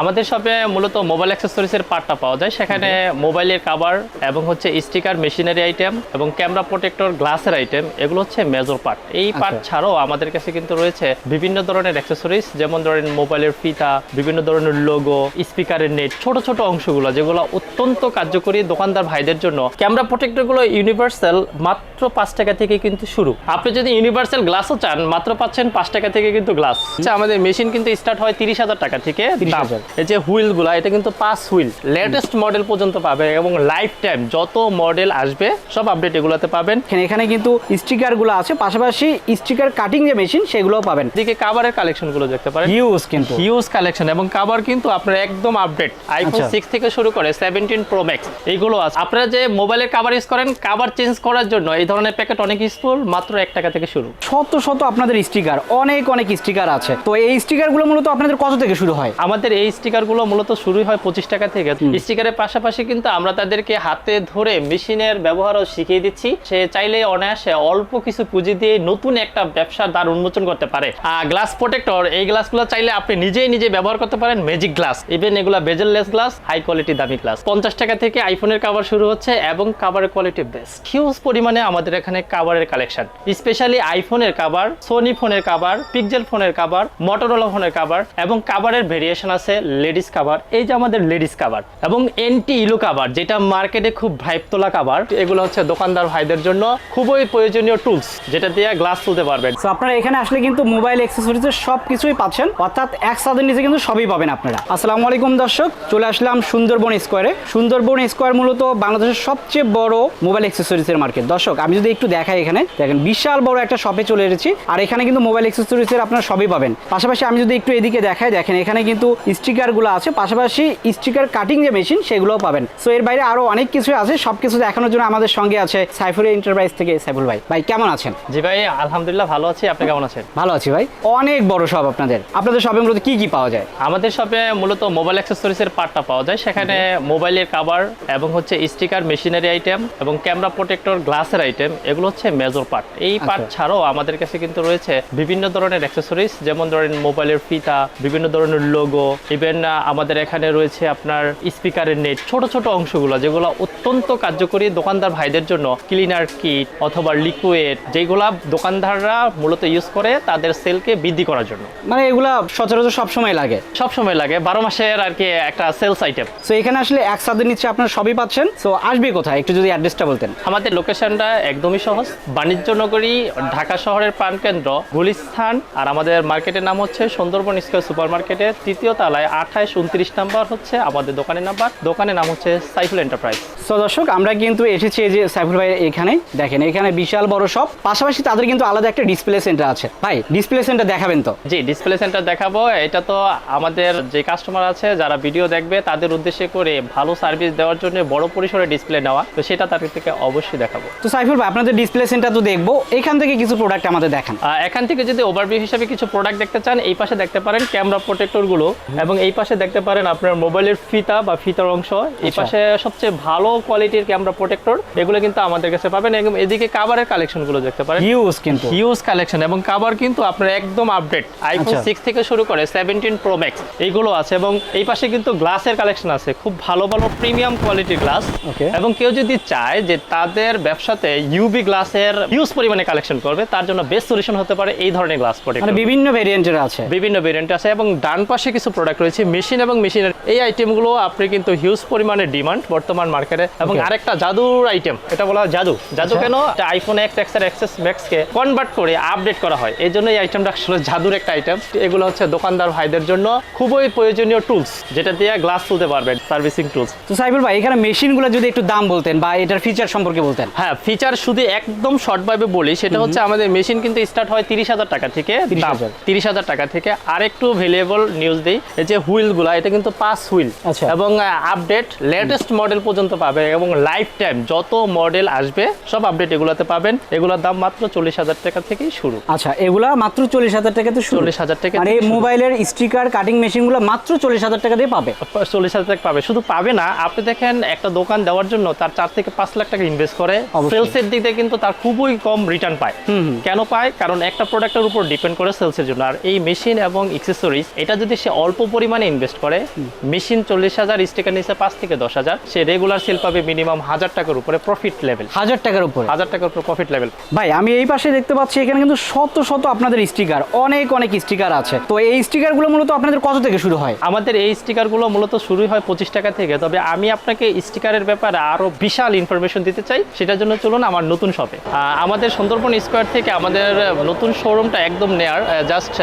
আমাদের শপে মূলত মোবাইল অ্যাক্সেসরিজের পার্টটা পাওয়া যায়। সেখানে মোবাইলের কাভার এবং হচ্ছে স্টিকার মেশিনারি আইটেম এবং ক্যামেরা প্রোটেক্টর গ্লাসের আইটেম এগুলো হচ্ছে মেজর পার্ট এই পার্ট আচ্ছা। ছাড়াও আমাদের কাছে কিন্তু রয়েছে বিভিন্ন ধরনের অ্যাক্সেসরিজ যেমন ধরেন মোবাইলের ফিতা বিভিন্ন ধরনের লোগো স্পিকারের নেট ছোট ছোট অংশগুলো যেগুলো অত্যন্ত কার্যকরী দোকানদার ভাইদের জন্য। ক্যামেরা প্রোটেক্টরগুলো ইউনিভার্সাল মাত্র পাঁচ টাকা থেকে কিন্তু শুরু। আপনি যদি ইউনিভার্সাল গ্লাসও চান মাত্র পাচ্ছেন পাঁচ টাকা থেকে কিন্তু গ্লাস আচ্ছা আমাদের মেশিন কিন্তু স্টার্ট হয় তিরিশ হাজার টাকা থেকে 30,000 এই যে হুইলগুলো এটা কিন্তু পাঁচ হুইল। লেটেস্ট মডেল পর্যন্ত পাবে এবং লাইফ টাইম যত মডেল আসবে সব আপডেট এগুলোতে পাবেন। এখানে কিন্তু স্টিকারগুলো আছে পাশাপাশি স্টিকার কাটিং যে মেশিন সেগুলোও পাবেন। এদিকে কাভারের কালেকশনগুলো দেখতে পারেন। ইউজ কিন্তু। হিউজ কালেকশন এবং কাভার কিন্তু আপনার একদম আপডেট আইফোন। সিক্স থেকে শুরু করে সেভেন্টিন প্রো ম্যাক্স এইগুলো আছে। আপনারা যে মোবাইলের কাভার ইউজ করেন কাভার চেঞ্জ করার জন্য এই ধরনের প্যাকেট অনেক ইউজফুল মাত্র এক টাকা থেকে শুরু। শত শত আপনাদের স্টিকার অনেক অনেক স্টিকার আছে। তো এই স্টিকারগুলো মূলত আপনাদের কত থেকে শুরু হয়? আমাদের এই স্টিকারগুলো মূলত শুরুই হয় পঁচিশ টাকা থেকে। স্টিকারের পাশাপাশি কিন্তু আমরা তাদেরকে হাতে ধরে মেশিনের ব্যবহারও শিখিয়ে দিচ্ছি। সে চাইলে অনায়াসে অল্প কিছু পুঁজি দিয়ে নতুন একটা ব্যবসার দ্বার উন্মোচন করতে পারে। গ্লাস প্রোটেক্টর এই গ্লাসগুলো চাইলে আপনি নিজেই নিজে ব্যবহার করতে পারেন ম্যাজিক গ্লাস ইভেন এগুলো বেজেললেস গ্লাস হাই কোয়ালিটি দামি গ্লাস পঞ্চাশ টাকা থেকে আইফোনের কাভার শুরু হচ্ছে এবং কাভারের কোয়ালিটি বেস্ট হিউজ পরিমাণে আমাদের এখানে কাভারের কালেকশন স্পেশালি আইফোনের কাভার সোনি ফোনের কাভার পিকজেল ফোনের কাভার মটোরোলা ফোনের কাভার এবং কাভারের ভেরিয়েশন আছে লেডিস কাভার এই যে আমাদের লেডিস কাভার এবং এনটি ইলু কাভার যেটা মার্কেটে খুব ভাইপ তোলা কাভার এগুলো হচ্ছে দোকানদার ভাইদের জন্য খুবই প্রয়োজনীয় টুলস যেটা দিয়ে গ্লাস তুলতে পারবেন। তো আপনারা এখানে আসলে কিন্তু মোবাইল অ্যাক্সেসরিজের সব কিছুই পাচ্ছেন, অর্থাৎ এক সাদের নিচে কিন্তু সবই পাবেন আপনারা। আসসালামু আলাইকুম দর্শক, চলে আসলাম সুন্দরবন স্কোয়ারে সুন্দরবন স্কোয়ার মূলত বাংলাদেশের সবচেয়ে বড় মোবাইল অ্যাক্সেসরিজের মার্কেট দর্শক, আমি যদি একটু দেখাই এখানে, দেখেন বিশাল বড় একটা শপে চলে এসেছি, আর এখানে কিন্তু মোবাইল অ্যাক্সেসরিজের আপনারা সবই পাবেন। পাশাপাশি আমি যদি একটু এদিকে দেখাই, দেখেন এখানে কিন্তু স্টিকারগুলো আছে পাশাপাশি স্টিকার কাটিং যে মেশিন সেগুলোও পাবেন। সো এর বাইরে আরও অনেক কিছু আছে সব কিছু দেখানোর জন্য আমাদের সঙ্গে আছে সাইফুল এন্টারপ্রাইজ থেকে সাইফুল ভাই। ভাই কেমন আছেন? জি ভাই আলহামদুলিল্লাহ ভালো আছি। আপনি কেমন আছেন? ভালো আছি ভাই। অনেক বড় শপ আপনাদের। আপনাদের শপের মধ্যে কি কি পাওয়া যায়? আমাদের শপে মূলত মোবাইল অ্যাক্সেসরিজের পার্টটা পাওয়া যায়। সেখানে মোবাইলের কাভার এবং হচ্ছে স্টিকার মেশিনারি আইটেম এবং ক্যামেরা প্রোটেক্টর গ্লাসের আইটেম এগুলো হচ্ছে মেজর পার্ট এই পার্ট আচ্ছা। ছাড়াও আমাদের কাছে কিন্তু রয়েছে বিভিন্ন ধরনের অ্যাক্সেসরিজ যেমন ধরেন মোবাইলের ফিতা বিভিন্ন ধরনের লোগো ইভেন আমাদের এখানে রয়েছে আপনার স্পিকারের নেট ছোট ছোট অংশগুলো যেগুলো অত্যন্ত কার্যকরী দোকানদার ভাইদের জন্য ক্লিনার কিট অথবা লিকুইড যেগুলা দোকানদাররা মূলত ইউজ করে তাদের সেলকে বৃদ্ধি করার জন্য। মানে এগুলা সচরাচর সব সময় লাগে। সব সময় লাগে বারো মাসের আর কি একটা সেলস আইটেম সো এখানে আসলে এক সাদের নিচে আপনারা সবই পাচ্ছেন। সো আসবে কোথায়? একটু যদি অ্যাড্রেসটা বলতেন। আমাদের লোকেশনটা একদমই সহজ। বাণিজ্য নগরী ঢাকা শহরের প্রাণকেন্দ্র গুলিস্থান। আর আমাদের মার্কেটের নাম হচ্ছে সুন্দরবন স্কোয়ার সুপার মার্কেটের তৃতীয় তলায় আঠাইশ উনত্রিশ নাম্বার হচ্ছে আমাদের দোকানের নাম্বার। দোকানের নাম হচ্ছে সাইফুল এন্টারপ্রাইজ। সো দর্শক আমরা কিন্তু এসেছি এই যে সাইফুল ভাই এখানে। দেখেন এখানে বিশাল বড় শপ পাশাপাশি তাদের কিন্তু আলাদা একটা ডিসপ্লে সেন্টার আছে। ভাই ডিসপ্লে সেন্টার দেখাবেন তো? জি ডিসপ্লে সেন্টার দেখাবো। এটা তো আমাদের যে কাস্টমার আছে যারা ভিডিও দেখবে তাদের উদ্দেশ্যে করে ভালো সার্ভিস দেওয়ার জন্য বড় পরিসরে ডিসপ্লে নেওয়া। তো সেটা তাদের থেকে অবশ্যই দেখাবো। তো সাইফুল ভাই আপনাদের ডিসপ্লে সেন্টার তো দেখব। এখান থেকে কিছু প্রোডাক্ট আমাদের দেখান। এখান থেকে যদি ওভারভিউ হিসেবে কিছু প্রোডাক্ট দেখতে চান এই পাশে দেখতে পারেন ক্যামেরা প্রোটেক্টরগুলো এবং এই পাশে দেখতে পারেন আপনার মোবাইলের ফিতা বা ফিতার অংশ। এই আচ্ছা। পাশে সবচেয়ে ভালো কোয়ালিটির ক্যামেরা প্রোটেক্টর এগুলো কিন্তু আমাদের কাছে পাবেন। এবং এদিকে কাভারের কালেকশনগুলো দেখতে পারেন। হিউজ কিন্তু। হিউজ কালেকশন এবং কাভার কিন্তু আপনার একদম আপডেট আইফোন। সিক্স থেকে শুরু করে সেভেন্টিন প্রো ম্যাক্স এইগুলো আছে এবং এই পাশে কিন্তু গ্লাসের কালেকশন আছে। খুব ভালো ভালো প্রিমিয়াম কোয়ালিটির গ্লাস এবং কেউ যদি চায় যে তাদের ব্যবসাতে ইউবি গ্লাসের হিউজ পরিমাণে কালেকশন করবে তার জন্য বেস্ট সলিউশন হতে পারে এই ধরনের গ্লাস মানে প্রোটেক্টর বিভিন্ন ভেরিয়েন্টের আছে। বিভিন্ন ভেরিয়েন্ট আছে এবং ডান পাশে কিছু প্রোডাক্ট রয়েছে মেশিন এবং মেশিনের। এই আইটেমগুলো আপনি কিন্তু হিউজ পরিমাণে ডিমান্ড বর্তমান মার্কেটে এবং আরেকটা জাদুর আইটেম এটা বলা হয় জাদু। জাদু আচ্ছা। কেন? আইফোন এক্স এক্সের এক্সেস ম্যাক্সকে কনভার্ট করে আপডেট করা হয়। এই জন্য এই আইটেমটা আসলে জাদুর একটা আইটেম এগুলো হচ্ছে দোকানদার ভাইদের জন্য খুবই প্রয়োজনীয় টুলস যেটা দিয়ে গ্লাস তুলতে পারবেন সার্ভিসিং টুলস তো সাইফুল ভাই এখানে মেশিনগুলো যদি একটু দাম বলতেন বা এটার ফিচার সম্পর্কে বলতেন। হ্যাঁ ফিচার শুধু একদম শর্টভাবে বলি সেটা হচ্ছে আমাদের মেশিন কিন্তু স্টার্ট হয় তিরিশ হাজার টাকা থেকে 30,000 তিরিশ হাজার। টাকা থেকে আর একটু ভ্যালুয়েবল নিউজ দিই। এই যে হুইলগুলো এটা কিন্তু পাঁচ হুইল। আচ্ছা। এবং আপডেট লেটেস্ট মডেল পর্যন্ত পাবে এবং লাইফ টাইম যত মডেল আসবে সব আপডেট এগুলোতে পাবেন। এগুলোর দাম মাত্র চল্লিশ হাজার টাকা থেকেই শুরু। আচ্ছা এগুলা মাত্র চল্লিশ হাজার টাকাতে শুরু? 40,000 টাকা আর এই মোবাইলের স্টিকার কাটিং মেশিনগুলো মাত্র চল্লিশ হাজার টাকা দিয়ে পাবে? চল্লিশ হাজার টাকা পাবে। শুধু পাবে না আপনি দেখেন একটা দোকান দেওয়ার জন্য তার চার থেকে পাঁচ লাখ টাকা ইনভেস্ট করে। সেলসের দিক থেকে কিন্তু তার খুবই কম রিটার্ন পায়। কেন পায়? কারণ একটা প্রোডাক্টের উপর ডিপেন্ড করে সেলসের জন্য। আর এই মেশিন এবং এক্সেসরিজ এটা যদি সে অল্প পরিমাণ পরিমাণে ইনভেস্ট করে। মেশিন চল্লিশ হাজার স্টিকার নিচে পাঁচ থেকে দশ হাজার। সে রেগুলার সেল পাবে মিনিমাম হাজার টাকার উপরে প্রফিট লেভেল হাজার টাকার উপরে? হাজার টাকার উপরে প্রফিট লেভেল ভাই আমি এই পাশে দেখতে পাচ্ছি এখানে কিন্তু শত শত আপনাদের স্টিকার অনেক অনেক স্টিকার আছে। তো এই স্টিকারগুলো মূলত আপনাদের কত থেকে শুরু হয়? আমাদের এই স্টিকারগুলো মূলত শুরু হয় পঁচিশ টাকা থেকে। তবে আমি আপনাকে স্টিকারের ব্যাপারে আরও বিশাল ইনফরমেশন দিতে চাই। সেটার জন্য চলুন আমার নতুন শপে আমাদের সুন্দরবন স্কোয়ার থেকে আমাদের নতুন শোরুমটা একদম নেয়ার জাস্ট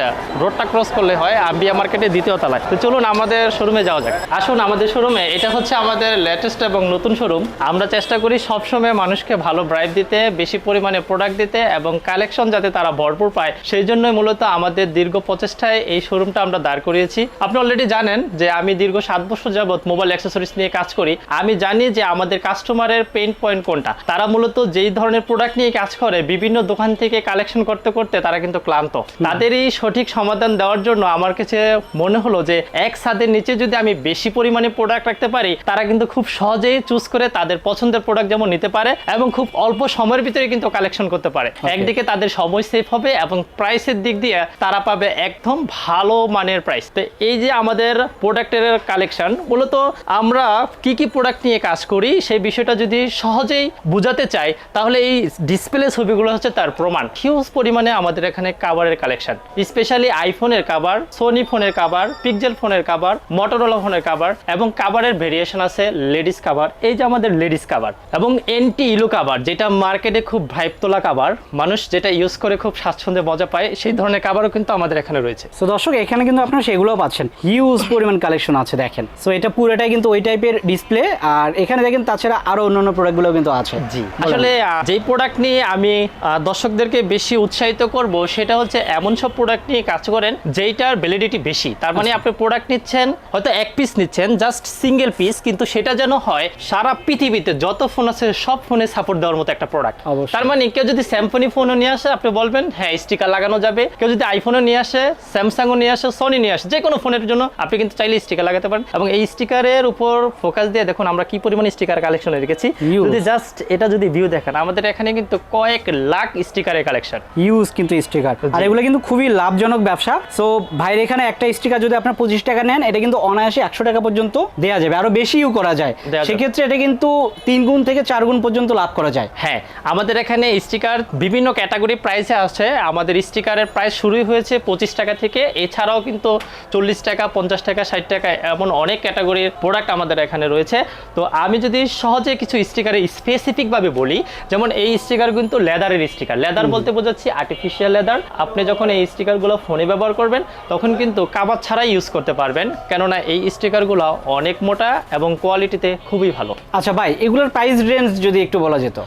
রোডটা ক্রস করলে হয় আম্বিয়া মার্কেটের দ্বিতীয় তলায়। তো চলুন আমাদের শোরুমে যাওয়া যাক। আসুন আমাদের শোরুমে এটা হচ্ছে আমাদের লেটেস্ট এবং নতুন শোরুম আমরা চেষ্টা করি সবসময় মানুষকে ভালো ব্রাইভ দিতে, বেশি পরিমাণে প্রোডাক্ট দিতে এবং কালেকশন যাতে তারা ভরপুর পায়। সেই জন্যই মূলত আমাদের দীর্ঘ প্রচেষ্টায় এই শোরুমটা আমরা দাঁড় করিয়েছি। আপনি অলরেডি জানেন যে আমি দীর্ঘ সাত বছর যাবত মোবাইল অ্যাক্সেসরিজ নিয়ে কাজ করি। আমি জানি যে আমাদের কাস্টমারের পেইন পয়েন্ট কোনটা। তারা মূলত যেই ধরনের প্রোডাক্ট নিয়ে কাজ করে, বিভিন্ন দোকান থেকে কালেকশন করতে করতে তারা কিন্তু ক্লান্ত। তাদেরই সঠিক সমাধান দেওয়ার জন্য আমার কাছে মনে হলো যে এক ছাদের নিচে যদি আমি বেশি পরিমাণে প্রোডাক্ট রাখতে পারি তারা কিন্তু খুব সহজেই চুজ করে তাদের পছন্দের প্রোডাক্ট যেমন নিতে পারে এবং খুব অল্প সময়ের ভিতরে কিন্তু কালেকশন করতে পারে। একদিকে তাদের সময় সেভ হবে এবং প্রাইসের দিক দিয়ে তারা পাবে একদম ভালো মানের প্রাইস তো এই যে আমাদের প্রোডাক্টের কালেকশন মূলত আমরা কি কি প্রোডাক্ট নিয়ে কাজ করি সেই বিষয়টা যদি সহজেই বোঝাতে চাই তাহলে এই ডিসপ্লে ছবিগুলো হচ্ছে তার প্রমাণ। হিউজ পরিমাণে আমাদের এখানে কাভারের কালেকশন স্পেশালি আইফোনের কাভার সোনি ফোনের কাভার পিকজেল ফোনের কাভার মটোরোলা ফোনের কাভার এবং কাভারের ভেরিয়েশন আছে লেডিস কাভার এই যে আমাদের লেডিস কাভার এবং এন্টি ইলু কাভার যেটা মার্কেটে খুব ভাইব তোলা কাভার মানুষ যেটা ইউজ করে খুব স্বাচ্ছন্দ্যে মজা পায় সেই ধরনের কাভারও কিন্তু আমাদের এখানে রয়েছে। সো দর্শক এখানে কিন্তু আপনারা সেগুলোও পাচ্ছেন। হিউজ পরিমাণ কালেকশন আছে দেখেন। সো এটা পুরোটাই কিন্তু ওই টাইপের ডিসপ্লে আর এখানে দেখেন তাছাড়া আরও অন্যান্য প্রোডাক্টগুলো কিন্তু আছে। জি। আসলে যেই প্রোডাক্ট নিয়ে আমি দর্শকদেরকে বেশি উৎসাহিত করব সেটা হচ্ছে এমন সব প্রোডাক্ট নিয়ে কাজ করেন যেইটার ভ্যালিডিটি বেশি। তার মানে আপনি প্রোডাক্ট নিচ্ছেন হয়তো এক পিস নিচ্ছেন জাস্ট সিঙ্গেল পিস কিন্তু সেটা যেন হয় সারা পৃথিবীতে যত ফোন আছে সব ফোনে সাপোর্ট দেওয়ার মতো একটা প্রোডাক্ট তার মানে কেউ যদি স্যামসনি ফোনও নিয়ে আসে আপনি বলবেন হ্যাঁ স্টিকার লাগানো যাবে। কেউ যদি আইফোনও নিয়ে আসে স্যামসাংও নিয়ে আসে সনি নিয়ে আসে যে কোনো ফোনের জন্য আপনি কিন্তু চাইলে স্টিকার লাগাতে পারেন। এবং এই স্টিকারের উপর ফোকাস দিয়ে দেখুন আমরা কি পরিমাণ স্টিকার কালেকশনে রেখেছি। যদি জাস্ট এটা যদি ভিউ দেখেন আমাদের এখানে কিন্তু কয়েক লাখ স্টিকারের কালেকশন ইউজ কিন্তু স্টিকার আর এগুলো কিন্তু খুবই লাভজনক ব্যবসা। সো ভাইয়ের এখানে একটা স্টিকার যদি আপনার পঁচিশ টাকা নেন এটা কিন্তু অনায়াসে একশো টাকা পর্যন্ত দেওয়া যাবে। আরও বেশিও করা যায়। সেক্ষেত্রে এটা কিন্তু তিন গুণ থেকে চার গুণ পর্যন্ত লাভ করা যায়। হ্যাঁ আমাদের এখানে স্টিকার বিভিন্ন ক্যাটাগরি প্রাইসে আছে আমাদের স্টিকারের প্রাইস শুরুই হয়েছে পঁচিশ টাকা থেকে। এছাড়াও কিন্তু চল্লিশ টাকা পঞ্চাশ টাকা ষাট টাকা এমন অনেক ক্যাটাগরির প্রোডাক্ট আমাদের এখানে রয়েছে। তো আমি যদি সহজে কিছু স্টিকারে স্পেসিফিকভাবে বলি যেমন এই স্টিকার কিন্তু লেদারের স্টিকার লেদার বলতে বোঝাচ্ছি আর্টিফিশিয়াল লেদার আপনি যখন এই স্টিকারগুলো ফোনে ব্যবহার করবেন তখন কিন্তু কাবার ছাড়াই ইউজ করতে পারবেন। কেননা এই স্টিকারগুলো অনেক মোটা এবং কোয়ালিটিতে খুবই ভালো। আচ্ছা ভাই এগুলোর প্রাইস রেঞ্জ যদি একটু বলা যেত?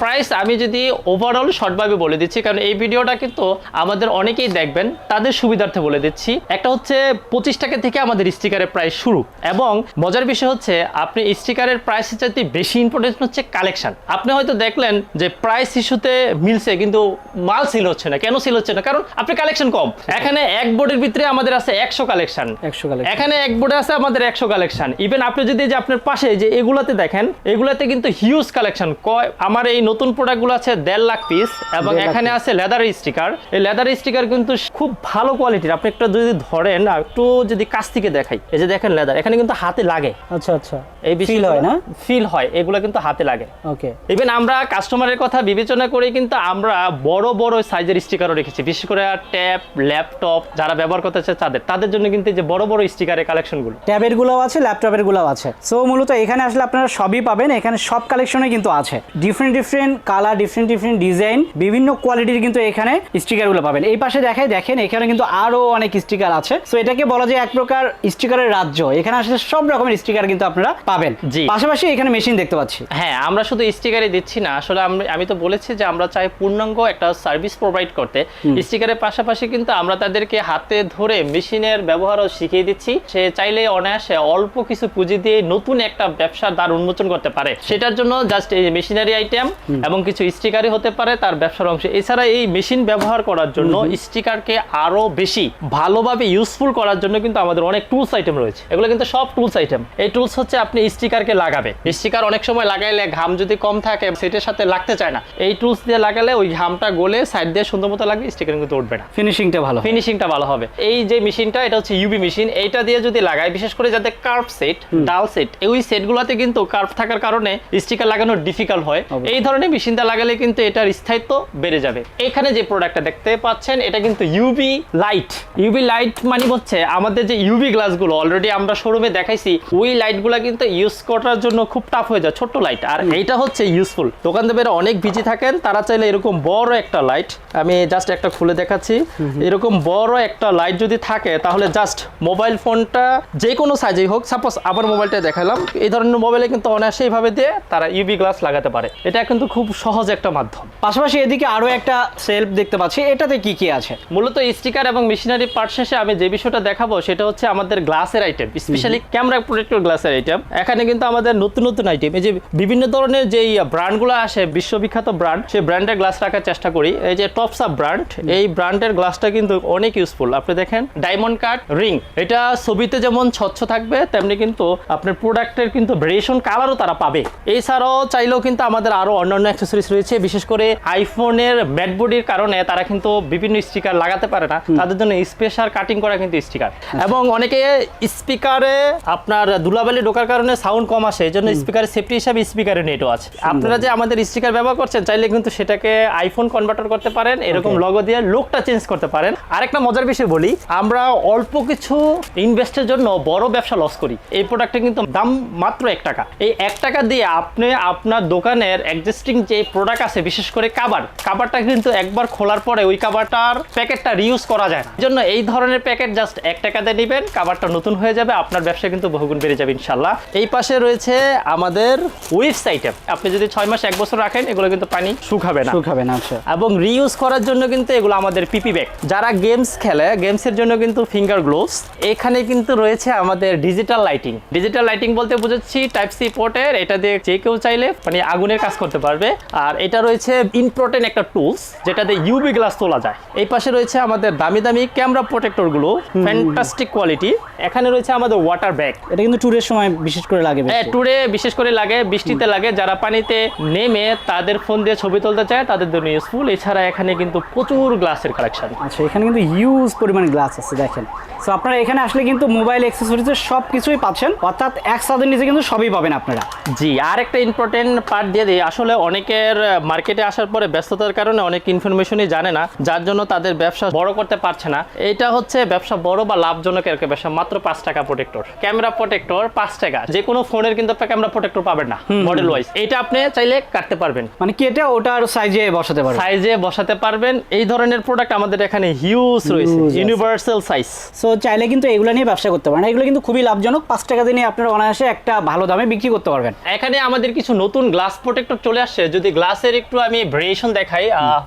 প্রাইস আমি যদি ওভারঅল শর্টভাবে বলে দিচ্ছি কারণ এই ভিডিওটা কিন্তু আমাদের অনেকেই দেখবেন তাদের সুবিধার্থে বলে দিচ্ছি। একটা হচ্ছে পঁচিশ টাকা থেকে আমাদের স্টিকারের প্রাইস শুরু এবং মজার বিষয় হচ্ছে আপনি স্টিকারের প্রাইসের চাইতে বেশি ইম্পর্টেন্ট হচ্ছে কালেকশন আপনি হয়তো দেখলেন যে প্রাইস ইস্যুতে মিলছে কিন্তু মাল সিল হচ্ছে না। কেন সিল হচ্ছে না? কারণ আপনি কালেকশন কম। এখানে এক বোর্ডের ভিতরে আমাদের আছে একশো কালেকশন কালেকশন এখানে এক বোর্ডে আছে আমাদের একশো কালেকশন ইভেন আপনি যদি যে আপনার পাশে যে এগুলাতে দেখেন এগুলাতে কিন্তু হিউজ কালেকশন কয় আমার এই নতুন প্রোডাক্টগুলো আছে দেড় লাখ পিস এবং এখানে আছে লেদার স্টিকার এই লেদার স্টিকার কিন্তু খুব ভালো কোয়ালিটির আপনি একটু যদি ধরেন আর একটু যদি কাছ থেকে দেখাই। এই যে দেখেন লেদার এখানে কিন্তু হাতে লাগে। আচ্ছা আচ্ছা। এই ফিল হয় না? ফিল হয় এগুলো কিন্তু হাতে লাগে। ওকে ইভেন আমরা কাস্টমারের কথা বিবেচনা করে কিন্তু আমরা বড় বড় সাইজের স্টিকারও রেখেছি। বিশেষ করে ট্যাব ল্যাপটপ যারা ব্যবহার করতে চায় তাদের। তাদের জন্য কিন্তু যে বড় বড় স্টিকারের কালেকশনগুলো ট্যাবের গুলোও আছে ল্যাপটপের গুলোও আছে। সো মূলত এখানে আসলে আপনারা সবই পাবেন এখানে সব কালেকশনে কিন্তু আছে। Different different colour different different design বিভিন্ন কোয়ালিটির কিন্তু এখানে স্টিকারগুলো পাবেন। এই পাশে দেখাই দেখেন এখানে কিন্তু আরও অনেক স্টিকার আছে। সো এটাকে বলা যায় এক প্রকার স্টিকারের রাজ্য। এখানে আসলে সব রকমের স্টিকার কিন্তু আপনারা পাবেন। জি। পাশাপাশি এখানে মেশিন দেখতে পাচ্ছি। হ্যাঁ আমরা শুধু স্টিকারই দিচ্ছি না। আসলে আমি- আমি তো বলেছি যে আমরা চাই পূর্ণাঙ্গ একটা সার্ভিস প্রোভাইড করতে। স্টিকারের পাশাপাশি কিন্তু আমরা তাদেরকে হাতে ধরে মেশিনের ব্যবহারও শিখিয়ে দিচ্ছি। সে চাইলে অনায়াসে অল্প কিছু পুঁজি দিয়ে নতুন একটা ব্যবসার দ্বার উন্মোচন করতে পারে। সেটার জন্য জাস্ট এই মেশিনারি আইটেম এবং কিছু স্টিকারই হতে পারে তার ব্যবসার অংশ। এছাড়া এই মেশিন ব্যবহার করার জন্য স্টিকারকে আরও বেশি ভালোভাবে ইউজফুল করার জন্য কিন্তু আমাদের অনেক টুলস আইটেম রয়েছে। এগুলো কিন্তু সব টুলস আইটেম এই টুলস হচ্ছে আপনি স্টিকারকে লাগাবে। স্টিকার অনেক সময় লাগাইলে ঘাম যদি কম থাকে সেটার সাথে লাগতে চায় না। এই টুলস দিয়ে লাগালে ওই ঘামটা গলে সাইড দিয়ে সুন্দর মতো লাগবে স্টিকার কিন্তু উঠবে না। ফিনিশিংটা ভালো ফিনিশিংটা ভালো হবে। এই যে মেশিনটা এটা হচ্ছে ইউবি মেশিন এইটা দিয়ে যদি লাগাই বিশেষ করে যাতে কার্ভ সেট ডাল সেট এই সেটগুলোতে কিন্তু কার্ভ থাকার কারণে স্টিকার লাগানো ডিফিকাল্ট হয়। এই ধরনের মেশিনটা লাগালে কিন্তু এটার স্থায়িত্ব বেড়ে যাবে। এখানে যে প্রোডাক্টটা দেখতে পাচ্ছেন এটা কিন্তু ইউবি লাইট ইউবি লাইট মানে হচ্ছে আমাদের যে ইউবি গ্লাসগুলো অলরেডি আমরা শোরুমে দেখাইছি ওই লাইটগুলো কিন্তু ইউজ করার জন্য খুব টাফ হয়ে যায় ছোট্ট লাইট আর এইটা হচ্ছে ইউজফুল দোকানদারেরা অনেক বিজি থাকেন তারা চাইলে এরকম বড় একটা লাইট আমি জাস্ট একটা খুলে দেখাচ্ছি। এরকম বড় একটা লাইট যদি থাকে তাহলে জাস্ট মোবাইল ফোনটা যে কোনো সাইজেই হোক সাপোজ আবার মোবাইলটা দেখালাম এই ধরনের মোবাইলে কিন্তু অনায়াসে এইভাবে দিয়ে তারা ইউবি গ্লাস লাগাতে পারে। এটা কিন্তু খুব সহজ একটা মাধ্যম। পাশাপাশি এদিকে আরও একটা সেলফ দেখতে পাচ্ছি এটাতে কি কি আছে? মূলত স্টিকার এবং মেশিনারি পার্ট শেষে আমি যে বিষয়টা দেখাবো সেটা হচ্ছে আমাদের গ্লাসের আইটেম স্পেশালি ক্যামেরা প্রোটেক্টর গ্লাসের আইটেম এখানে কিন্তু আমাদের নতুন নতুন আইটেম এই যে বিভিন্ন ধরনের যেই ব্র্যান্ডগুলো আসে বিশ্ববিখ্যাত ব্র্যান্ড সেই ব্র্যান্ডের গ্লাস রাখার চেষ্টা করি। এই যে টপস আপ ব্র্যান্ড এই ব্র্যান্ডের গ্লাসটা কিন্তু অনেক ইউজফুল আপনি দেখেন ডায়মন্ড কাট রিং এটা ছবিতে যেমন স্বচ্ছ থাকবে তেমনি কিন্তু আপনার প্রোডাক্টের কিন্তু ভেরিয়েশন কালারও তারা পাবে। এছাড়াও চাইলেও কিন্তু আমাদের আরও অন্যান্য অ্যাক্সেসরিজ রয়েছে বিশেষ করে আইফোনের ম্যাটবডির কারণে তারা কিন্তু বিভিন্ন স্টিকার লাগাতে পারে না। তাদের জন্য স্পেশাল কাটিং করা কিন্তু স্টিকার এবং অনেকে স্পিকারে আপনার দুলাবালি ঢোকার কারণে সাউন্ড কম আসে এই জন্য স্পিকারের সেফটি হিসাবে স্পিকারে নেটও আছে। আপনারা যে আমাদের স্টিকার ব্যবহার করছেন চাইলে কিন্তু সেটাকে আইফোন কনভার্টার করতে পারেন এরকম লগো দিয়ে লোকটা চেঞ্জ করতে পারেন। আরেকটা মজার বিষয় বলি আমরা অল্প কিছু ইনভেস্টের জন্য বড় ব্যবসা লস করি। এই প্রোডাক্টে কিন্তু দাম মাত্র এক টাকা। এই এক টাকা দিয়ে আপনি আপনার দোকানের এক্সিস্টিং যে প্রোডাক্ট আছে বিশেষ করে কাবার কাবারটা কিন্তু একবার খোলার পরে ওই কাবারটার প্যাকেটটা রিউজ করা যায় না। এই জন্য এই ধরনের প্যাকেট জাস্ট এক টাকাতে নেবেন কাবারটা নতুন হয়ে যাবে আপনার ব্যবসা কিন্তু বহুগুণ বেড়ে যাবে ইনশাল্লাহ এই পাশে রয়েছে আমাদের উইপস আইটেম আপনি যদি ছয় মাস এক বছর রাখেন এগুলো কিন্তু পানি শুকাবে না। শুকাবে না আচ্ছা। এবং রিউজ করার জন্য কিন্তু এগুলো আমাদের পিপি ব্যাগ যারা গেমস খেলে গেমসের জন্য কিন্তু ফিঙ্গার গ্লোভস এখানে কিন্তু রয়েছে আমাদের ডিজিটাল লাইটিং ডিজিটাল লাইটিং বলতে বুঝাচ্ছি টাইপ সি পোর্টের এটা দিয়ে যে কেউ চাইলে মানে আগুনের কাজ করতে পারবে। আর এটা রয়েছে ইম্পর্টেন্ট একটা টুলস যেটাতে ইউবি গ্লাস তোলা যায়। এই পাশে রয়েছে আমাদের দামি দামি ক্যামেরা প্রোটেক্টরগুলো ফ্যান্টাস্টিক কোয়ালিটি এখানে রয়েছে আমাদের ওয়াটার ব্যাগ এটা কিন্তু ট্যুরের সময় বিশেষ করে লাগে হ্যাঁ ট্যুরে বিশেষ করে লাগে বৃষ্টিতে লাগে। যারা পানিতে নেমে তাদের ফোন দিয়ে ছবি তুলতে চায় তাদের জন্য ইউজফুল এছাড়া এখানে কিন্তু প্রচুর গ্লাসের কালেকশন আচ্ছা এখানে কিন্তু হিউজ পরিমাণ গ্লাস আছে দেখেন। সো আপনারা এখানে আসলে কিন্তু মোবাইল অ্যাক্সেসরিজের সব কিছুই পাচ্ছেন। অর্থাৎ এক সাদের নিচে কিন্তু সবই পাবেন আপনারা। জি আর একটা ইম্পর্টেন্ট পার্ট দিয়ে দিই। আসলে অনেকের মার্কেটে আসার পরে ব্যস্ততার কারণে অনেক ইনফরমেশনই জানে না যার জন্য তাদের ব্যবসা বড় করতে পারছে না। এটা হচ্ছে ব্যবসা বড় বা লাভজনক এরকম ব্যবসা মাত্র পাঁচ টাকা প্রোটেক্টর ক্যামেরা প্রোটেক্টর পাঁচ টাকা। যে কোনো ফোনের কিন্তু ক্যামেরা প্রোটেক্টর পাবেন না মডেল ওয়াইজ এটা আপনি চাইলে কাটতে পারবেন। মানে কেটে ওটার সাইজে বসাতে পারবেন? সাইজে বসাতে পারবেন। এই ধরনের প্রোডাক্ট আমাদের এখানে হিউজ রয়েছে ইউনিভার্সাল সাইজ সো চাইলে কিন্তু এগুলো নিয়ে ব্যবসা করতে পারেন। এগুলো কিন্তু খুবই লাভজনক। পাঁচ টাকা দিয়ে আপনারা অনায়াসে একটা ভালো দামে বিক্রি করতে পারবেন। এখানে আমাদের কিছু নতুন গ্লাস প্রোটেক্টর চলে আসছে। যদি গ্লাসের একটু আমি ভেরিয়েশন দেখাই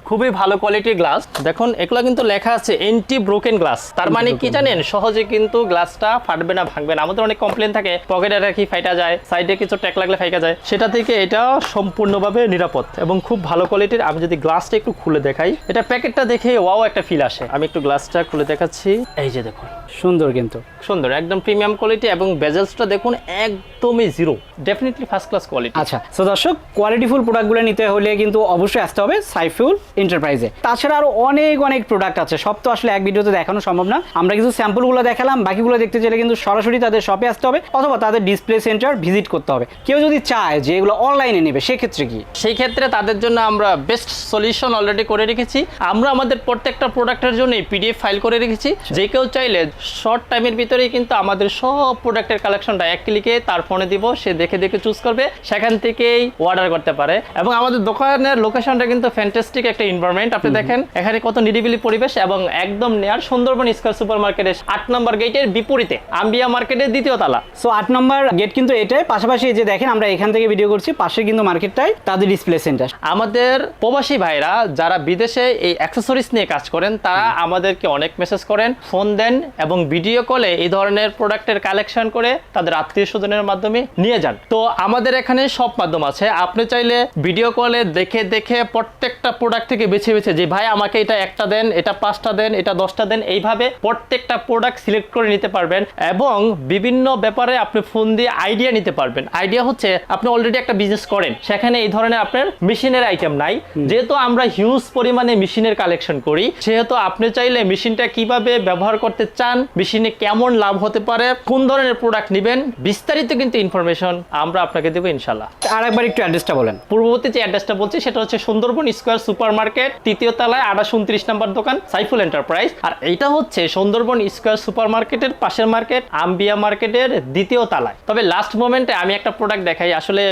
খুবই ভালো কোয়ালিটির গ্লাস। দেখুন এগুলো কিন্তু লেখা আছে এন্টি ব্রোকেন গ্লাস তার মানে কি জানেন? সহজে কিন্তু গ্লাসটা ফাটবে না ভাঙবে না। আমাদের অনেক কমপ্লেন থাকে পকেটে রাখি ফাইটা যায় সাইডে কিছু ট্যাক লাগলে ফাইকা যায়। সেটা থেকে এটা সম্পূর্ণভাবে নিরাপদ এবং খুব ভালো কোয়ালিটির আমি যদি গ্লাসটা একটু খুলে দেখাই এটা প্যাকেটটা দেখে ওয়াও একটা ফিল আসে। আমি একটু গ্লাসটা খুলে দেখাচ্ছি। এই যে দেখুন। সুন্দর কিন্তু। সুন্দর একদম প্রিমিয়াম কোয়ালিটি এবং বেজেলসটা দেখুন একদমই zero definitely first class quality আচ্ছা সো দর্শক কোয়ালিটিফুল প্রোডাক্টগুলো নিতে হলে কিন্তু অবশ্যই আসতে হবে সাইফুল এন্টারপ্রাইজে তাছাড়া আরও অনেক অনেক প্রোডাক্ট আছে। সব তো আসলে এক ভিডিওতে দেখানো সম্ভব না। আমরা কিছু স্যাম্পলগুলো দেখালাম বাকিগুলো দেখতে চাইলে কিন্তু সরাসরি তাদের শপে আসতে হবে অথবা তাদের ডিসপ্লে সেন্টার ভিজিট করতে হবে। কেউ যদি চায় যে এগুলো অনলাইনে নেবে সেক্ষেত্রে কি? সেই ক্ষেত্রে তাদের জন্য আমরা বেস্ট সলিউশন অলরেডি করে রেখেছি। আমরা আমাদের প্রত্যেকটা প্রোডাক্টের জন্য পিডিএফ ফাইল করে রেখেছি। যে কেউ চাইলে শর্ট টাইমের ভিতরেই কিন্তু আমাদের সব প্রোডাক্টের কালেকশনটা এক ক্লিকে তার ফোনে দিব সে দেখে দেখে চুজ করবে সেখান থেকেই অর্ডার করতে পারে। এবং আমাদের দোকানের লোকেশনটা কিন্তু ফ্যান্টাস্টিক একটা এনভায়রনমেন্ট আপনি দেখেন এখানে কত নিরিবিলি পরিবেশ এবং একদম নেয়ার সুন্দরবন স্কয়ার সুপার মার্কেটের আট নম্বর গেটের বিপরীতে আম্বিয়া মার্কেটের দ্বিতীয় তালা। সো আট নম্বর গেট কিন্তু এটাই পাশাপাশি যে দেখেন আমরা এখান থেকে ভিডিও করছি পাশে কিন্তু মার্কেটটাই তাদের ডিসপ্লে সেন্টার আমাদের প্রবাসী ভাইরা যারা বিদেশে এই অ্যাক্সেসরিজ নিয়ে কাজ করেন তারা আমাদেরকে অনেক মেসেজ করেন ফোন দেন এবং ভিডিও কলে এই ধরনের প্রোডাক্টের কালেকশন করে তাদের আত্মীয় স্বজনের মাধ্যমে নিয়ে যান। তো আমাদের এখানে সব মাধ্যম আছে। আপনি চাইলে ভিডিও কলে দেখে দেখে প্রত্যেকটা প্রোডাক্ট থেকে বেছে বেছে যে ভাই আমাকে এটা একটা দেন এটা পাঁচটা দেন এটা দশটা দেন এইভাবে প্রত্যেকটা প্রোডাক্ট সিলেক্ট করে নিতে পারবেন এবং বিভিন্ন ব্যাপারে আপনি ফোন দিয়ে আইডিয়া নিতে পারবেন। আইডিয়া হচ্ছে আপনি অলরেডি একটা বিজনেস করেন। সেখানে এই ধরনের আপনার মেশিনের আইটেম নাই। যেহেতু আমরা হিউজ পরিমাণে মেশিনের কালেকশন করি সেহেতু আপনি চাইলে মেশিনটা কীভাবে ব্যবহার করতে চান মেশিনে কেমন লাভ হতে পারে কোন ধরনের প্রোডাক্ট নেবেন বিস্তারিত কিন্তু ইনফরমেশন আমরা আপনাকে দেবো ইনশাল্লাহ আর একবার একটু অ্যাড্রেসটা বলেন। পূর্ববর্তী যে অ্যাড্রেসটা বলছি সেটা হচ্ছে সুন্দরবন স্কোয়ার সুপার মার্কেট তৃতীয় তলায় আঠাশ উনত্রিশ নম্বর দোকান সাইফুল এন্টারপ্রাইজ। আর এটা হচ্ছে সুন্দরবন স্কোয়ার সুপার মার্কেটের পাশের মার্কেট আম্বিয়া মার্কেটের দ্বিতীয় তলায়। তবে লাস্ট মোমেন্টে আমি একটা প্রোডাক্ট দেখাই আসলে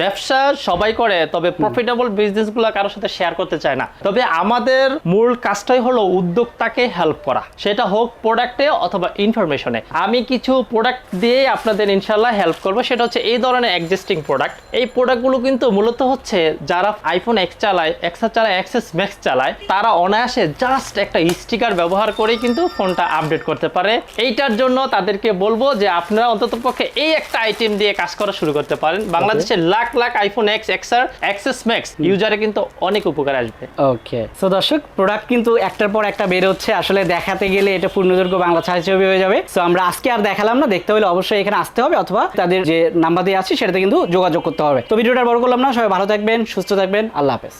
ব্যবসা সবাই করে তবে প্রফিটেবল বিজনেসগুলো কারোর সাথে শেয়ার করতে চায় না। তবে আমাদের মূল কাজটাই হলো উদ্যোক্তাকে হেল্প করা। সেটা হোক প্রোডাক্টে অথবা ইনফরমেশনে আমি কিছু প্রোডাক্ট দিয়ে আপনাদের ইনশাল্লাহ হেল্প করব সেটা হচ্ছে এই ধরনের এক্সিস্টিং প্রোডাক্ট এই প্রোডাক্টগুলো কিন্তু মূলত হচ্ছে যারা আইফোন এক্স চালায় এক্সা চালায় এক্সেস ম্যাক্স চালায় তারা অনায়াসে জাস্ট একটা স্টিকার ব্যবহার করেই কিন্তু ফোনটা আপডেট করতে পারে। এইটার জন্য তাদেরকে বলব যে আপনারা অন্তত পক্ষে এই একটা আইটেম দিয়ে কাজ করা শুরু করতে পারেন। বাংলাদেশের lakh lakh iPhone X XR XS Max ইউজারে কিন্তু অনেক উপকার আসবে। ওকে সো দর্শক প্রোডাক্ট কিন্তু একটার পর একটা বের হচ্ছে আসলে দেখাতে গেলে এটা পূর্ণদৈর্ঘ্য বাংলা ছায়াছবি হয়ে যাবে। তো আমরা আজকে আর দেখালাম না, দেখতে হলে অবশ্যই এখানে আসতে হবে, অথবা তাদের যে নাম্বার দিয়ে আছে, সেটাতে কিন্তু যোগাযোগ করতে হবে। তো, ভিডিওটা বড় করলাম না, সবাই ভালো থাকবেন, সুস্থ থাকবেন, আল্লাহ হাফেজ।